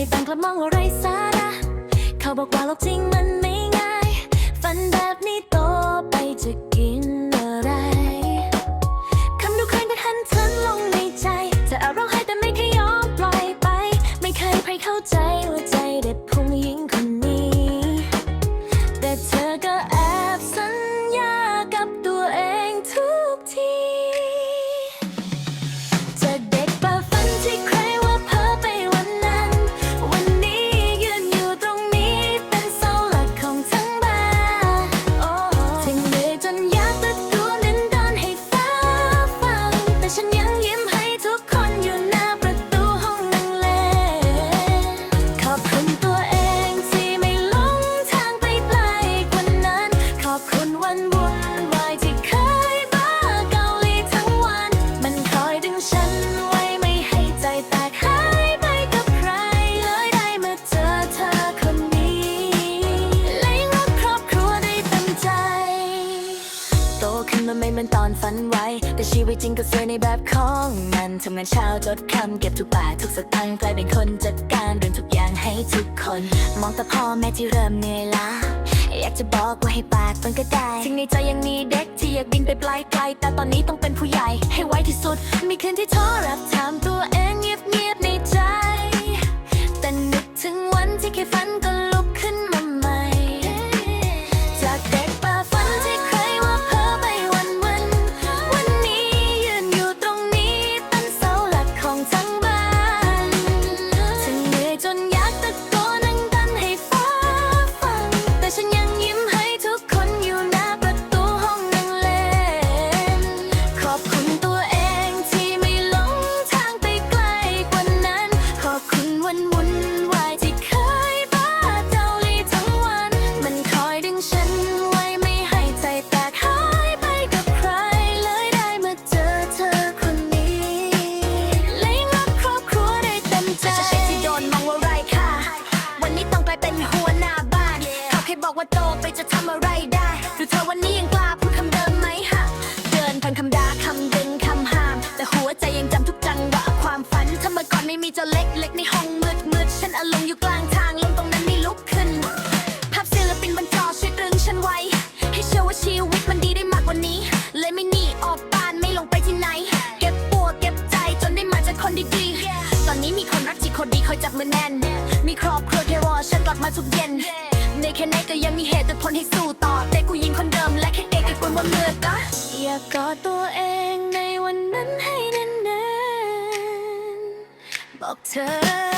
ในฝันกลับมองว่าไรสาระ เขาบอกว่าโลกจริงมันไม่ง่าย ฝันแบบนี้ นตอนฝันไว้แต่ชีวิตจริงก็สวยในแบบของมันทำงานเช้าจดคำเก็บทุกบาททุกสตางค์กลายเป็นคนจัดการเรื่องทุกอย่างให้ทุกคน มองแต่พ่อแม่ที่เริ่มเหนื่อยล้าอยากจะบอกว่าให้ปากมันก็ได้ถึงในใจยังมีเด็กที่อยากบินไปไกลไกลแต่ตอนนี้ต้องเป็นผู้ใหญ่ให้ไวที่สุด มีคืนที่ท้อรับถามตัว ไม่มีเจ้าเล็กเล็กในห้องมืดมืดฉันอารมณ์อยู่กลางทางลงตรงนั้นไม่ลุกขึ้น ภาพศิลปินบนจอช่วยตรึงฉันไว้ ให้เชื่อว่าชีวิตมันดีได้มากกว่านี้ เลยไม่หนีออกบ้านไม่ลงไปที่ไหน เก็บปวดเก็บใจจนได้มาเจอคนดีๆ ตอนนี้มีคนรักที่คนดีคอยจับมือแน่น มีครอบครัวที่รอฉันกลับมาทุกเย็น ในแค่ไหนก็ยังมีเหตุผลให้สู้ต่อ แต่กูยิงคนเดิมและแค่เด็กไอ้กวนบนเมือก็อยากกอดตัวเองในวันนั้นให้ บอกเธอ